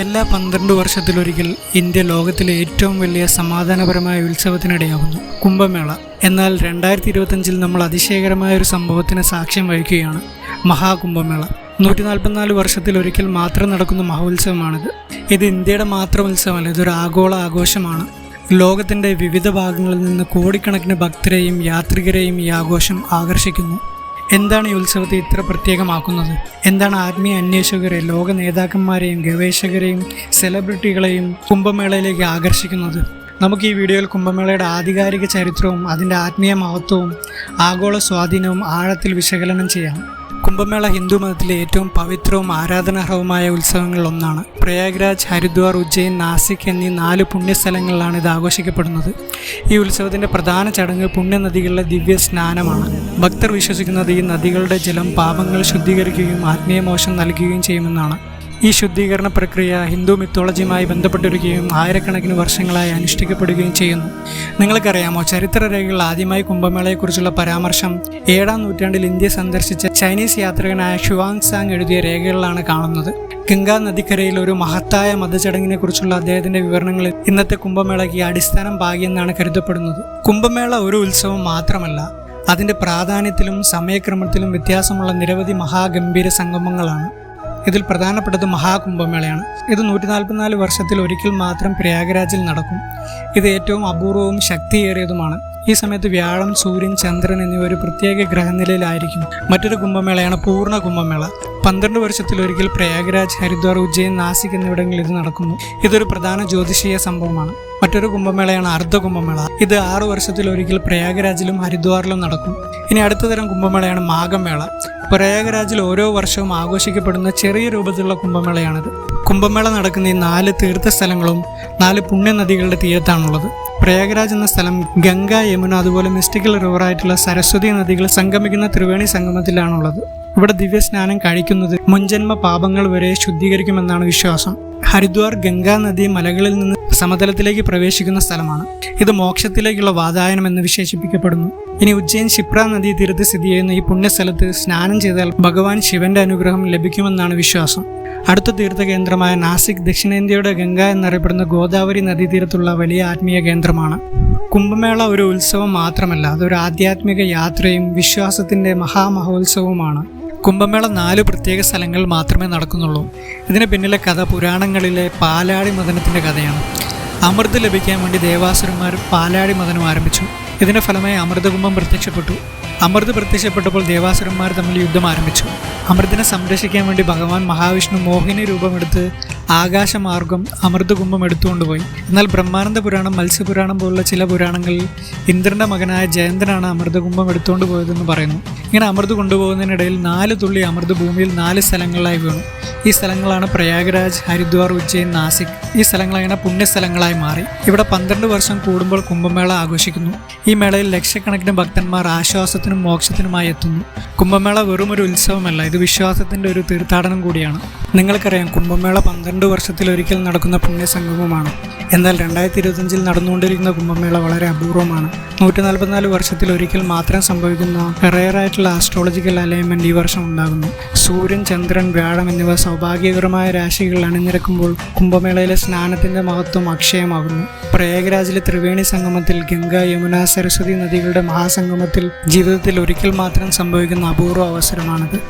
എല്ലാ പന്ത്രണ്ട് വർഷത്തിലൊരിക്കൽ ഇന്ത്യ ലോകത്തിലെ ഏറ്റവും വലിയ സമാധാനപരമായ ഉത്സവത്തിനിടയാകുന്നു. കുംഭമേള. എന്നാൽ രണ്ടായിരത്തി ഇരുപത്തഞ്ചിൽ നമ്മൾ അതിശയകരമായ ഒരു സംഭവത്തിന് സാക്ഷ്യം വഹിക്കുകയാണ്. മഹാകുംഭമേള. നൂറ്റി നാൽപ്പത്തിനാല് വർഷത്തിലൊരിക്കൽ മാത്രം നടക്കുന്ന മഹോത്സവമാണിത്. ഇത് ഇന്ത്യയുടെ മാത്രം ഉത്സവമല്ല ഇതൊരു ആഗോള ആഘോഷമാണ്. ലോകത്തിന്റെ വിവിധ ഭാഗങ്ങളിൽ നിന്ന് കോടിക്കണക്കിന് ഭക്തരെയും യാത്രികരെയും ഈ ആഘോഷം ആകർഷിക്കുന്നു. എന്താണ് ഈ ഉത്സവത്തെ ഇത്ര പ്രത്യേകമാക്കുന്നത്? എന്താണ് ആത്മീയ അന്വേഷകരെ ലോക നേതാക്കന്മാരെയും ഗവേഷകരെയും സെലിബ്രിറ്റികളെയും കുംഭമേളയിലേക്ക് ആകർഷിക്കുന്നത്? നമുക്ക് ഈ വീഡിയോയിൽ കുംഭമേളയുടെ ആധികാരിക ചരിത്രവും അതിന്റെ ആത്മീയ മഹത്വവും ആഗോള സ്വാധീനവും ആഴത്തിൽ വിശകലനം ചെയ്യാം. കുംഭമേള ഹിന്ദു മതത്തിലെ ഏറ്റവും പവിത്രവും ആരാധനാർഹവുമായ ഉത്സവങ്ങളിൽ ഒന്നാണ് പ്രയാഗ്രാജ് ഹരിദ്വാർ ഉജ്ജയിൻ നാസിക് എന്നീ നാല് പുണ്യസ്ഥലങ്ങളിലാണ് ഇത് ആഘോഷിക്കപ്പെടുന്നത്. ഈ ഉത്സവത്തിന്റെ പ്രധാന ചടങ്ങ് പുണ്യനദികളിലെ ദിവ്യ സ്നാനമാണ് ഭക്തർ വിശ്വസിക്കുന്നത് ഈ നദികളുടെ ജലം പാപങ്ങൾ ശുദ്ധീകരിക്കുകയും ആത്മീയമോശം നൽകുകയും ചെയ്യുമെന്നാണ്. ഈ ശുദ്ധീകരണ പ്രക്രിയ ഹിന്ദു മിത്തോളജിയുമായി ബന്ധപ്പെട്ടിരിക്കുകയും ആയിരക്കണക്കിന് വർഷങ്ങളായി അനുഷ്ഠിക്കപ്പെടുകയും ചെയ്യുന്നു. നിങ്ങൾക്കറിയാമോ ചരിത്രരേഖകളിൽ ആദ്യമായി കുംഭമേളയെക്കുറിച്ചുള്ള പരാമർശം ഏഴാം നൂറ്റാണ്ടിൽ ഇന്ത്യ സന്ദർശിച്ച ചൈനീസ് യാത്രികനായ ഷുവാങ് സാങ് എഴുതിയ രേഖകളിലാണ് കാണുന്നത്. ഗംഗാ നദിക്കരയിൽ ഒരു മഹത്തായ മതചടങ്ങിനെ കുറിച്ചുള്ള അദ്ദേഹത്തിന്റെ വിവരണങ്ങൾ ഇന്നത്തെ കുംഭമേളയ്ക്ക് അടിസ്ഥാനം പാകിയെന്നാണ് കരുതപ്പെടുന്നത്. കുംഭമേള ഒരു ഉത്സവം മാത്രമല്ല അതിന്റെ പ്രാധാന്യത്തിലും സമയക്രമത്തിലും വ്യത്യാസമുള്ള നിരവധി മഹാഗംഭീര സംഗമങ്ങളാണ്. ഇതിൽ പ്രധാനപ്പെട്ടത് മഹാകുംഭമേളയാണ്. ഇത് നൂറ്റി നാൽപ്പത്തിനാല് വർഷത്തിൽ ഒരിക്കൽ മാത്രം പ്രയാഗരാജിൽ നടക്കും. ഇത് ഏറ്റവും അപൂർവവും ശക്തിയേറിയതുമാണ്. ഈ സമയത്ത് വ്യാഴം സൂര്യൻ ചന്ദ്രൻ എന്നിവ ഒരു പ്രത്യേക ഗ്രഹനിലയിലായിരിക്കും. മറ്റൊരു കുംഭമേളയാണ് പൂർണ കുംഭമേള. പന്ത്രണ്ട് വർഷത്തിലൊരിക്കൽ പ്രയാഗരാജ് ഹരിദ്വാർ ഉജ്ജയിൻ നാസിക് എന്നിവിടങ്ങളിൽ ഇത് നടക്കുന്നു. ഇതൊരു പ്രധാന ജ്യോതിഷീയ സംഭവമാണ്. മറ്റൊരു കുംഭമേളയാണ് അർദ്ധ കുംഭമേള. ഇത് ആറു വർഷത്തിലൊരിക്കൽ പ്രയാഗരാജിലും ഹരിദ്വാറിലും നടക്കും. ഇനി അടുത്ത തരം കുംഭമേളയാണ് മാഘമേള. പ്രയാഗരാജിൽ ഓരോ വർഷവും ആഘോഷിക്കപ്പെടുന്ന ചെറിയ രൂപത്തിലുള്ള കുംഭമേളയാണിത്. കുംഭമേള നടക്കുന്ന ഈ നാല് തീർത്ഥസ്ഥലങ്ങളും നാല് പുണ്യനദികളുടെ തീരത്താണുള്ളത്. പ്രയാഗരാജ് എന്ന സ്ഥലം ഗംഗ യമുന അതുപോലെ മിസ്റ്റിക്കൽ റിവർ ആയിട്ടുള്ള സരസ്വതി നദികൾ സംഗമിക്കുന്ന ത്രിവേണി സംഗമത്തിലാണുള്ളത്. ഇവിടെ ദിവ്യസ്നാനം കഴിക്കുന്നത് മുൻജന്മ പാപങ്ങൾ വരെ ശുദ്ധീകരിക്കുമെന്നാണ് വിശ്വാസം. ഹരിദ്വാർ ഗംഗാ നദി മലകളിൽ നിന്ന് സമതലത്തിലേക്ക് പ്രവേശിക്കുന്ന സ്ഥലമാണ്. ഇത് മോക്ഷത്തിലേക്കുള്ള വാതായനം എന്ന് വിശേഷിപ്പിക്കപ്പെടുന്നു. ഇനി ഉജ്ജയിൻ ക്ഷിപ്ര നദീ തീരത്ത് സ്ഥിതി ചെയ്യുന്ന ഈ പുണ്യസ്ഥലത്ത് സ്നാനം ചെയ്താൽ ഭഗവാൻ ശിവന്റെ അനുഗ്രഹം ലഭിക്കുമെന്നാണ് വിശ്വാസം. അടുത്ത തീർത്ഥ കേന്ദ്രമായ നാസിക് ദക്ഷിണേന്ത്യയുടെ ഗംഗ എന്നറിയപ്പെടുന്ന ഗോദാവരി നദീതീരത്തുള്ള വലിയ ആത്മീയ കേന്ദ്രമാണ്. കുംഭമേള ഒരു ഉത്സവം മാത്രമല്ല അതൊരു ആധ്യാത്മിക യാത്രയും വിശ്വാസത്തിന്റെ മഹാമഹോത്സവവുമാണ്. കുംഭമേള നാല് പ്രത്യേക സ്ഥലങ്ങളിൽ മാത്രമേ നടക്കുന്നുള്ളൂ. ഇതിന് പിന്നിലെ കഥ പുരാണങ്ങളിലെ പാലാടി മദനത്തിന്റെ കഥയാണ്. അമൃത് ലഭിക്കാൻ വേണ്ടി ദേവാസുരന്മാർ പാലാടി മദനം ആരംഭിച്ചു. ഇതിന്റെ ഫലമായി അമൃതകുംഭം പ്രത്യക്ഷപ്പെട്ടു. അമൃത് പ്രത്യക്ഷപ്പെട്ടപ്പോൾ ദേവാസുരന്മാർ തമ്മിൽ യുദ്ധം ആരംഭിച്ചു. അമൃതിനെ സംരക്ഷിക്കാൻ വേണ്ടി ഭഗവാൻ മഹാവിഷ്ണു മോഹിനി രൂപമെടുത്ത് ആകാശമാർഗം അമൃതകുംഭം എടുത്തുകൊണ്ടുപോയി എന്നാൽ ബ്രഹ്മാനന്ദ പുരാണം മത്സ്യപുരാണം പോലുള്ള ചില പുരാണങ്ങളിൽ ഇന്ദ്രന്റെ മകനായ ജയന്തനാണ് അമൃതകുംഭം എടുത്തുകൊണ്ട് പോയതെന്ന് പറയുന്നു. ഇങ്ങനെ അമൃത് കൊണ്ടുപോകുന്നതിനിടയിൽ നാല് തുള്ളി അമൃത് ഭൂമിയിൽ നാല് സ്ഥലങ്ങളിലായി വീണു. ഈ സ്ഥലങ്ങളാണ് പ്രയാഗ്രാജ് ഹരിദ്വാർ ഉജ്ജയിൻ നാസിക്. ഈ സ്ഥലങ്ങൾ അങ്ങനെ പുണ്യസ്ഥലങ്ങളായി മാറി. ഇവിടെ പന്ത്രണ്ട് വർഷം കൂടുമ്പോൾ കുംഭമേള ആഘോഷിക്കുന്നു. ഈ മേളയിൽ ലക്ഷക്കണക്കിന് ഭക്തന്മാർ ആശ്വാസത്തിനും മോക്ഷത്തിനുമായി എത്തുന്നു. കുംഭമേള വെറും ഒരു ഉത്സവമല്ല ഇത് വിശ്വാസത്തിന്റെ ഒരു തീർത്ഥാടനം കൂടിയാണ്. നിങ്ങൾക്കറിയാം കുംഭമേള പന്ത്രണ്ട് വർഷത്തിലൊരിക്കൽ നടക്കുന്ന പുണ്യസംഗമമാണ്. എന്നാൽ രണ്ടായിരത്തി ഇരുപത്തഞ്ചിൽ നടന്നുകൊണ്ടിരിക്കുന്ന കുംഭമേള വളരെ അപൂർവമാണ്. നൂറ്റി നാൽപ്പത്തിനാല് വർഷത്തിൽ ഒരിക്കൽ മാത്രം സംഭവിക്കുന്ന റെയറായിട്ടുള്ള ആസ്ട്രോളജിക്കൽ അലൈൻമെന്റ് ഈ വർഷം ഉണ്ടാകുന്നു. സൂര്യൻ ചന്ദ്രൻ വ്യാഴം എന്നിവ സൗഭാഗ്യകരമായ രാശികൾ അണിനിരക്കുമ്പോൾ കുംഭമേളയിലെ സ്നാനത്തിന്റെ മഹത്വം അക്ഷയമാകുന്നു. പ്രയാഗ്രാജിലെ ത്രിവേണി സംഗമത്തിൽ ഗംഗ യമുന സരസ്വതി നദികളുടെ മഹാസംഗമത്തിൽ ജീവിതത്തിൽ ഒരിക്കൽ മാത്രം സംഭവിക്കുന്ന അപൂർവ അവസരമാണിത്.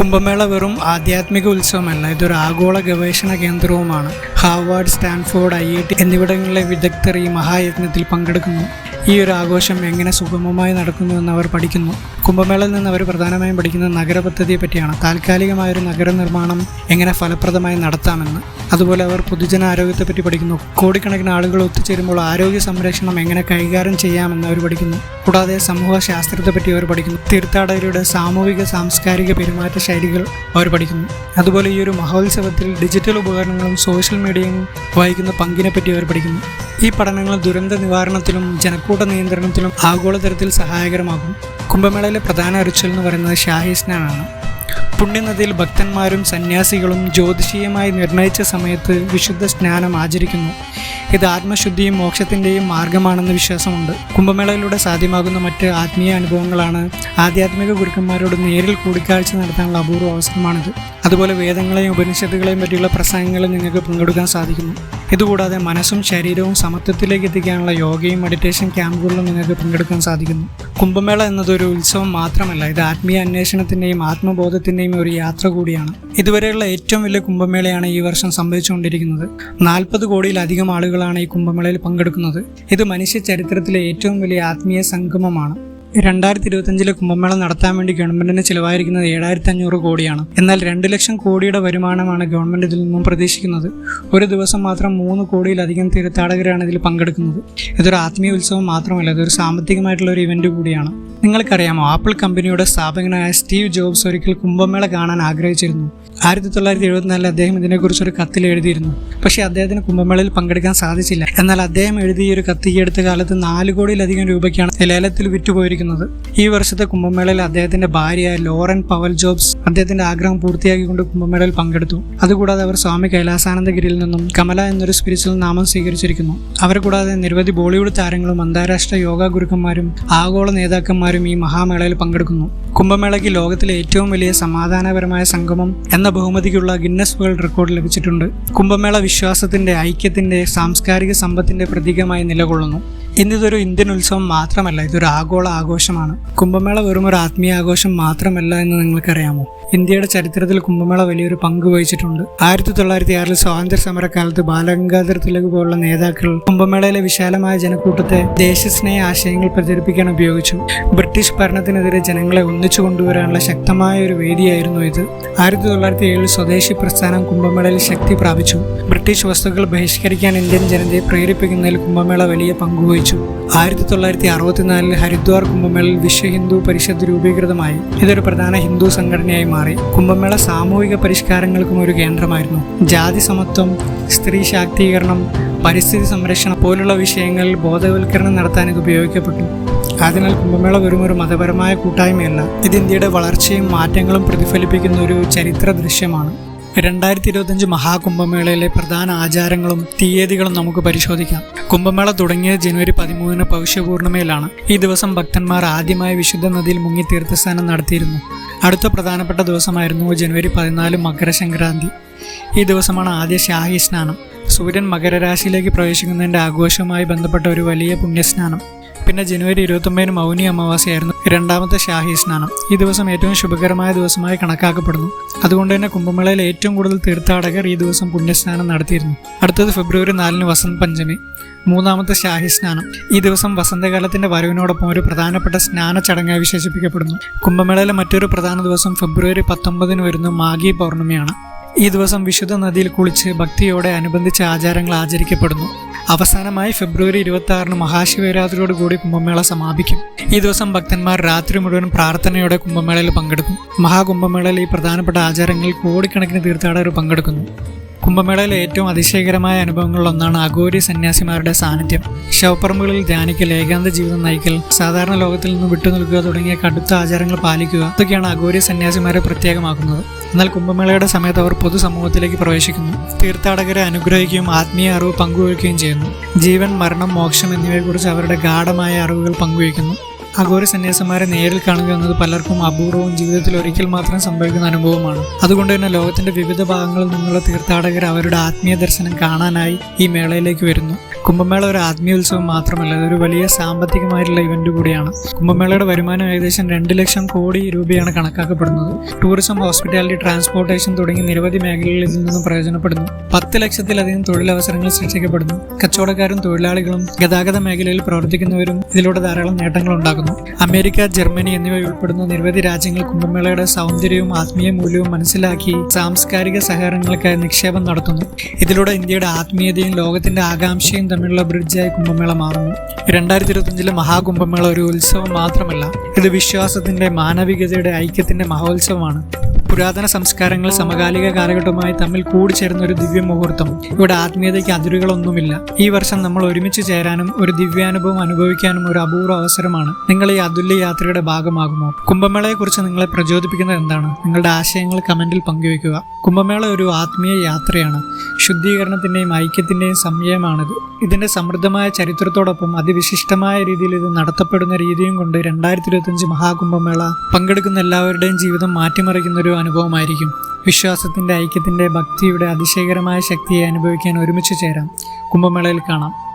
കുംഭമേള വെറും ആധ്യാത്മിക ഉത്സവമല്ല ഇതൊരു ആഗോള ഗവേഷണ കേന്ദ്രവുമാണ്. Harvard Stanford I I T എന്നിവിടങ്ങളിലെ വിദഗ്ധർ ഈ മഹായജ്ഞത്തിൽ പങ്കെടുക്കുന്നു. ഈ ഒരു ആഘോഷം എങ്ങനെ സുഗമമായി നടക്കുന്നു എന്ന് അവർ പഠിക്കുന്നു. കുംഭമേളയിൽ നിന്ന് അവർ പ്രധാനമായും പഠിക്കുന്നത് നഗരപദ്ധതിയെ പറ്റിയാണ്. താൽക്കാലികമായ ഒരു നഗര നിർമ്മാണം എങ്ങനെ ഫലപ്രദമായി നടത്താമെന്ന്. അതുപോലെ അവർ പൊതുജന ആരോഗ്യത്തെ പറ്റി പഠിക്കുന്നു. കോടിക്കണക്കിന് ആളുകൾ ഒത്തുചേരുമ്പോൾ ആരോഗ്യ സംരക്ഷണം എങ്ങനെ കൈകാര്യം ചെയ്യാമെന്ന് അവർ പഠിക്കുന്നു. കൂടാതെ സമൂഹ ശാസ്ത്രത്തെപ്പറ്റി അവർ പഠിക്കുന്നു. തീർത്ഥാടകരുടെ സാമൂഹിക സാംസ്കാരിക പെരുമാറ്റ ശൈലികൾ അവർ പഠിക്കുന്നു. അതുപോലെ ഈ ഒരു മഹോത്സവത്തിൽ ഡിജിറ്റൽ ഉപകരണങ്ങളും സോഷ്യൽ മീഡിയയും വഹിക്കുന്ന പങ്കിനെ പറ്റി അവർ പഠിക്കുന്നു. ഈ പഠനങ്ങൾ ദുരന്ത നിവാരണത്തിലും ജനക്കൂട്ട നിയന്ത്രണത്തിലും ആഗോളതലത്തിൽ സഹായകരമാകും. കുംഭമേളയിലെ പ്രധാന അരിച്ചൽ എന്ന് പറയുന്നത് ഷാഹി സ്നാനാണ് പുണ്യനദിയിൽ ഭക്തന്മാരും സന്യാസികളും ജ്യോതിഷീയമായി നിർണയിച്ച സമയത്ത് വിശുദ്ധ സ്നാനം ആചരിക്കുന്നു. ഇത് ആത്മശുദ്ധിയും മോക്ഷത്തിന്റെയും മാർഗമാണെന്ന് വിശ്വാസമുണ്ട്. കുംഭമേളയിലൂടെ സാധ്യമാകുന്ന മറ്റ് ആത്മീയ അനുഭവങ്ങളാണ് ആധ്യാത്മിക ഗുരുക്കന്മാരോട് നേരിൽ കൂടിക്കാഴ്ച നടത്താനുള്ള അപൂർവ അവസരമാണിത്. അതുപോലെ വേദങ്ങളെയും ഉപനിഷത്തുകളെയും പറ്റിയുള്ള പ്രസംഗങ്ങളിൽ നിങ്ങൾക്ക് പങ്കെടുക്കാൻ സാധിക്കുന്നു. ഇതുകൂടാതെ മനസ്സും ശരീരവും സമത്വത്തിലേക്ക് എത്തിക്കാനുള്ള യോഗയും മെഡിറ്റേഷൻ ക്യാമ്പുകളിലും നിങ്ങൾക്ക് പങ്കെടുക്കാൻ സാധിക്കുന്നു. കുംഭമേള എന്നതൊരു ഉത്സവം മാത്രമല്ല ഇത് ആത്മീയ അന്വേഷണത്തിന്റെയും ആത്മബോധത്തിന്റെയും ഒരു യാത്ര കൂടിയാണ്. ഇതുവരെയുള്ള ഏറ്റവും വലിയ കുംഭമേളയാണ് ഈ വർഷം സംഭവിച്ചുകൊണ്ടിരിക്കുന്നത്. നാൽപ്പത് കോടിയിലധികം ആളുകളാണ് ഈ കുംഭമേളയിൽ പങ്കെടുക്കുന്നത്. ഇത് മനുഷ്യ ചരിത്രത്തിലെ ഏറ്റവും വലിയ ആത്മീയ സംഗമമാണ്. രണ്ടായിരത്തി ഇരുപത്തഞ്ചിലെ കുംഭമേള നടത്താൻ വേണ്ടി ഗവൺമെന്റിന് ചിലവായിരിക്കുന്നത് ഏഴായിരത്തി അഞ്ഞൂറ് കോടിയാണ്. എന്നാൽ രണ്ട് ലക്ഷം കോടിയുടെ വരുമാനമാണ് ഗവൺമെന്റ് ഇതിൽ നിന്നും പ്രതീക്ഷിക്കുന്നത്. ഒരു ദിവസം മാത്രം മൂന്ന് കോടിയിലധികം തീർത്ഥാടകരാണ് ഇതിൽ പങ്കെടുക്കുന്നത്. ഇതൊരു ആത്മീയ ഉത്സവം മാത്രമല്ല ഇതൊരു സാമ്പത്തികമായിട്ടുള്ള ഒരു ഇവന്റ് കൂടിയാണ്. നിങ്ങൾക്കറിയാമോ ആപ്പിൾ കമ്പനിയുടെ സ്ഥാപകനായ സ്റ്റീവ് ജോബ്സ് ഒരിക്കൽ കുംഭമേള കാണാൻ ആഗ്രഹിച്ചിരുന്നു. ആയിരത്തി തൊള്ളായിരത്തി എഴുപത്തിനാലിൽ അദ്ദേഹം ഇതിനെക്കുറിച്ച് ഒരു കത്തിൽ എഴുതിയിരുന്നു. പക്ഷേ അദ്ദേഹത്തിന് കുംഭമേളയിൽ പങ്കെടുക്കാൻ സാധിച്ചില്ല. എന്നാൽ അദ്ദേഹം എഴുതിയ ഒരു കത്ത് ഈ അടുത്ത കാലത്ത് നാല് കോടിയിലധികം രൂപയ്ക്കാണ് ലേലത്തിൽ വിറ്റുപോയിരിക്കുന്നത്. ഈ വർഷത്തെ കുംഭമേളയിൽ അദ്ദേഹത്തിന്റെ ഭാര്യ ലോറൻ പവൽ ജോബ്സ് അദ്ദേഹത്തിന്റെ ആഗ്രഹം പൂർത്തിയാക്കിക്കൊണ്ട് കുംഭമേളയിൽ പങ്കെടുത്തു. അതുകൂടാതെ അവർ സ്വാമി കൈലാസാനന്ദഗിരിയിൽ നിന്നും കമല എന്നൊരു സ്പിരിച്വൽ നാമം സ്വീകരിച്ചിരിക്കുന്നു. അവരെ കൂടാതെ നിരവധി ബോളിവുഡ് താരങ്ങളും അന്താരാഷ്ട്ര യോഗ ഗുരുക്കന്മാരും ആഗോള നേതാക്കന്മാരും ഈ മഹാമേളയിൽ പങ്കെടുക്കുന്നു. കുംഭമേളയ്ക്ക് ലോകത്തിലെ ഏറ്റവും വലിയ സമാധാനപരമായ സംഗമം എന്ന ബഹുമതിക്കുള്ള ഗിന്നസ് വേൾഡ് റെക്കോർഡ് ലഭിച്ചിട്ടുണ്ട്. കുംഭമേള വിശ്വാസത്തിന്റെ ഐക്യത്തിന്റെ സാംസ്കാരിക സമ്പത്തിന്റെ പ്രതീകമായി നിലകൊള്ളുന്നു. ഇന്നിതൊരു ഇന്ത്യൻ ഉത്സവം മാത്രമല്ല ഇതൊരു ആഗോള ആഘോഷമാണ്. കുംഭമേള വെറും ഒരു ആത്മീയ ആഘോഷം മാത്രമല്ല എന്ന് നിങ്ങൾക്കറിയാമോ? ഇന്ത്യയുടെ ചരിത്രത്തിൽ കുംഭമേള വലിയൊരു പങ്ക് വഹിച്ചിട്ടുണ്ട്. ആയിരത്തി തൊള്ളായിരത്തി ആറിൽ സ്വാതന്ത്ര്യ സമരക്കാലത്ത് ബാലഗംഗാധർ തിലക് പോലുള്ള നേതാക്കൾ കുംഭമേളയിലെ വിശാലമായ ജനക്കൂട്ടത്തെ ദേശസ്നേഹ ആശയങ്ങൾ പ്രചരിപ്പിക്കാൻ ഉപയോഗിച്ചു. ബ്രിട്ടീഷ് ഭരണത്തിനെതിരെ ജനങ്ങളെ ഒന്നിച്ചു കൊണ്ടുവരാനുള്ള ശക്തമായ ഒരു വേദിയായിരുന്നു ഇത്. ആയിരത്തി തൊള്ളായിരത്തി ഏഴിൽ സ്വദേശി പ്രസ്ഥാനം കുംഭമേളയിൽ ശക്തി പ്രാപിച്ചു. ബ്രിട്ടീഷ് വസ്തുക്കൾ ബഹിഷ്കരിക്കാൻ ഇന്ത്യൻ ജനതയെ പ്രേരിപ്പിക്കുന്നതിൽ കുംഭമേള വലിയ പങ്കുവഹിച്ചു ആയിരത്തി തൊള്ളായിരത്തി അറുപത്തിനാലിൽ ഹരിദ്വാർ കുംഭമേളയിൽ വിശ്വ ഹിന്ദു പരിഷത്ത് രൂപീകൃതമായി. ഇതൊരു പ്രധാന ഹിന്ദു സംഘടനയായി മാറി. കുംഭമേള സാമൂഹിക പരിഷ്കാരങ്ങൾക്കും ഒരു കേന്ദ്രമായിരുന്നു. ജാതി സമത്വം സ്ത്രീ ശാക്തീകരണം പരിസ്ഥിതി സംരക്ഷണം പോലുള്ള വിഷയങ്ങളിൽ ബോധവൽക്കരണം നടത്താൻ ഇത് ഉപയോഗിക്കപ്പെട്ടു. അതിനാൽ കുംഭമേള വെറും ഒരു മതപരമായ കൂട്ടായ്മയല്ല. ഇത് ഇന്ത്യയുടെ വളർച്ചയും മാറ്റങ്ങളും പ്രതിഫലിപ്പിക്കുന്ന ഒരു ചരിത്ര ദൃശ്യമാണ്. രണ്ടായിരത്തി ഇരുപത്തഞ്ച് മഹാകുംഭമേളയിലെ പ്രധാന ആചാരങ്ങളും തീയതികളും നമുക്ക് പരിശോധിക്കാം. കുംഭമേള തുടങ്ങിയത് ജനുവരി പതിമൂന്നിന് പൗഷ്യപൂർണിമയിലാണ് ഈ ദിവസം ഭക്തന്മാർ ആദ്യമായി വിശുദ്ധ നദിയിൽ മുങ്ങി തീർത്ഥസ്നാനം നടത്തിയിരുന്നു. അടുത്ത പ്രധാനപ്പെട്ട ദിവസമായിരുന്നു ജനുവരി പതിനാല് മകരസംക്രാന്തി. ഈ ദിവസമാണ് ആദ്യ ഷാഹി സ്നാനം സൂര്യൻ മകരരാശിയിലേക്ക് പ്രവേശിക്കുന്നതിന്റെ ആഘോഷവുമായി ബന്ധപ്പെട്ട ഒരു വലിയ പുണ്യസ്നാനം. പിന്നെ ജനുവരി ഇരുപത്തൊമ്പതിന് മൗനി അമാവാസിയായിരുന്നു രണ്ടാമത്തെ ഷാഹി സ്നാനം. ഈ ദിവസം ഏറ്റവും ശുഭകരമായ ദിവസമായി കണക്കാക്കപ്പെടുന്നു. അതുകൊണ്ട് തന്നെ കുംഭമേളയിൽ ഏറ്റവും കൂടുതൽ തീർത്ഥാടകർ ഈ ദിവസം പുണ്യസ്നാനം നടത്തിയിരുന്നു. അടുത്തത് ഫെബ്രുവരി നാലിന് വസന്ത് പഞ്ചമി മൂന്നാമത്തെ ഷാഹി സ്നാനം. ഈ ദിവസം വസന്തകാലത്തിന്റെ വരവിനോടൊപ്പം ഒരു പ്രധാനപ്പെട്ട സ്നാന ചടങ്ങായി വിശേഷിപ്പിക്കപ്പെടുന്നു. കുംഭമേളയിലെ മറ്റൊരു പ്രധാന ദിവസം ഫെബ്രുവരി പത്തൊമ്പതിന് വരുന്ന മാഗി പൗർണമിയാണ്. ഈ ദിവസം വിശുദ്ധ നദിയിൽ കുളിച്ച് ഭക്തിയോടെ അനുബന്ധിച്ച ആചാരങ്ങൾ ആചരിക്കപ്പെടുന്നു. അവസാനമായി ഫെബ്രുവരി ഇരുപത്തി ആറിന് മഹാശിവരാത്രിയോട് കൂടി കുംഭമേള സമാപിക്കും. ഈ ദിവസം ഭക്തന്മാർ രാത്രി മുഴുവൻ പ്രാർത്ഥനയോടെ കുംഭമേളയിൽ പങ്കെടുക്കും. മഹാകുംഭമേളയിൽ ഈ പ്രധാനപ്പെട്ട ആചാരങ്ങളിൽ കോടിക്കണക്കിന് തീർത്ഥാടകർ പങ്കെടുക്കുന്നു. കുംഭമേളയിലെ ഏറ്റവും അതിശയകരമായ അനുഭവങ്ങളിലൊന്നാണ് അഘോരി സന്യാസിമാരുടെ സാന്നിധ്യം. ശവപ്പറമ്പുകളിൽ ധ്യാനിക്കൽ ഏകാന്ത ജീവിതം നയിക്കൽ സാധാരണ ലോകത്തിൽ നിന്ന് വിട്ടുനിൽക്കുക തുടങ്ങിയ കടുത്ത ആചാരങ്ങൾ പാലിക്കുക ഇതൊക്കെയാണ് അഘോരി സന്യാസിമാരെ പ്രത്യേകമാക്കുന്നത്. എന്നാൽ കുംഭമേളയുടെ സമയത്ത് അവർ പൊതുസമൂഹത്തിലേക്ക് പ്രവേശിക്കുന്നു. തീർത്ഥാടകരെ അനുഗ്രഹിക്കുകയും ആത്മീയ അറിവ് പങ്കുവയ്ക്കുകയും ചെയ്യുന്നു. ജീവൻ മരണം മോക്ഷം എന്നിവയെക്കുറിച്ച് അവരുടെ ഗാഠമായ അറിവുകൾ പങ്കുവയ്ക്കുന്നു. അഘോര സന്യാസന്മാരെ നേരിൽ കാണുക എന്നത് പലർക്കും അപൂർവവും ജീവിതത്തിൽ ഒരിക്കൽ മാത്രം സംഭവിക്കുന്ന അനുഭവമാണ്. അതുകൊണ്ട് തന്നെ ലോകത്തിന്റെ വിവിധ ഭാഗങ്ങളിൽ നിന്നുള്ള തീർത്ഥാടകർ അവരുടെ ആത്മീയ ദർശനം കാണാനായി ഈ മേളയിലേക്ക് വരുന്നു. കുംഭമേള ഒരു ആത്മീയോത്സവം മാത്രമല്ല ഒരു വലിയ സാമ്പത്തികമായിട്ടുള്ള ഇവന്റ് കൂടിയാണ്. കുംഭമേളയുടെ വരുമാനം ഏകദേശം രണ്ട് ലക്ഷം കോടി രൂപയാണ് കണക്കാക്കപ്പെടുന്നത്. ടൂറിസം ഹോസ്പിറ്റാലിറ്റി ട്രാൻസ്പോർട്ടേഷൻ തുടങ്ങി നിരവധി മേഖലകളിൽ ഇതിൽ നിന്നും പ്രയോജനപ്പെടുന്നു. പത്ത് ലക്ഷത്തിലധികം തൊഴിലവസരങ്ങൾ സൃഷ്ടിക്കപ്പെടുന്നു. കച്ചവടക്കാരും തൊഴിലാളികളും ഗതാഗത മേഖലയിൽ പ്രവർത്തിക്കുന്നവരും ഇതിലൂടെ ധാരാളം നേട്ടങ്ങൾ ഉണ്ടാക്കുന്നു. അമേരിക്ക ജർമ്മനി എന്നിവ ഉൾപ്പെടുന്ന നിരവധി രാജ്യങ്ങൾ കുംഭമേളയുടെ സൗന്ദര്യവും ആത്മീയ മൂല്യവും മനസ്സിലാക്കി സാംസ്കാരിക സഹകരണങ്ങൾക്കായി നിക്ഷേപം നടത്തുന്നു. ഇതിലൂടെ ഇന്ത്യയുടെ ആത്മീയതയും ലോകത്തിന്റെ ആകാംക്ഷയും തമ്മിലുള്ള ബ്രിഡ്ജായി കുംഭമേള മാറുന്നു. രണ്ടായിരത്തി ഇരുപത്തിയഞ്ചിലെ മഹാകുംഭമേള ഒരു ഉത്സവം മാത്രമല്ല ഇത് വിശ്വാസത്തിന്റെ മാനവികതയുടെ ഐക്യത്തിന്റെ മഹോത്സവമാണ്. പുരാതന സംസ്കാരങ്ങൾ സമകാലിക കാലഘട്ടവുമായി തമ്മിൽ കൂടിച്ചേരുന്ന ഒരു ദിവ്യ മുഹൂർത്തം ഇവിടെ ആത്മീയതയ്ക്ക് അതിരുകളൊന്നുമില്ല. ഈ വർഷം നമ്മൾ ഒരുമിച്ച് ചേരാനും ഒരു ദിവ്യാനുഭവം അനുഭവിക്കാനും ഒരു അപൂർവ അവസരമാണ്. നിങ്ങൾ ഈ അതുല്യ യാത്രയുടെ ഭാഗമാകുമോ? കുംഭമേളയെക്കുറിച്ച് നിങ്ങളെ പ്രചോദിപ്പിക്കുന്നത് എന്താണ്? നിങ്ങളുടെ ആശയങ്ങൾ കമന്റിൽ പങ്കുവയ്ക്കുക. കുംഭമേള ഒരു ആത്മീയ യാത്രയാണ്. ശുദ്ധീകരണത്തിന്റെയും ഐക്യത്തിന്റെയും സമയമാണിത് ഇതിന്റെ സമൃദ്ധമായ ചരിത്രത്തോടൊപ്പം അതിവിശിഷ്ടമായ രീതിയിൽ ഇത് നടത്തപ്പെടുന്ന രീതിയും കൊണ്ട് രണ്ടായിരത്തി ഇരുപത്തഞ്ച് മഹാകുംഭമേള പങ്കെടുക്കുന്ന എല്ലാവരുടെയും ജീവിതം മാറ്റിമറിക്കുന്ന ഒരു അനുഭവമായിരിക്കും. വിശ്വാസത്തിന്റെ ഐക്യത്തിന്റെ ഭക്തിയുടെ അതിശയകരമായ ശക്തിയെ അനുഭവിക്കാൻ ഒരുമിച്ച് ചേരാം. കുംഭമേളയിൽ കാണാം.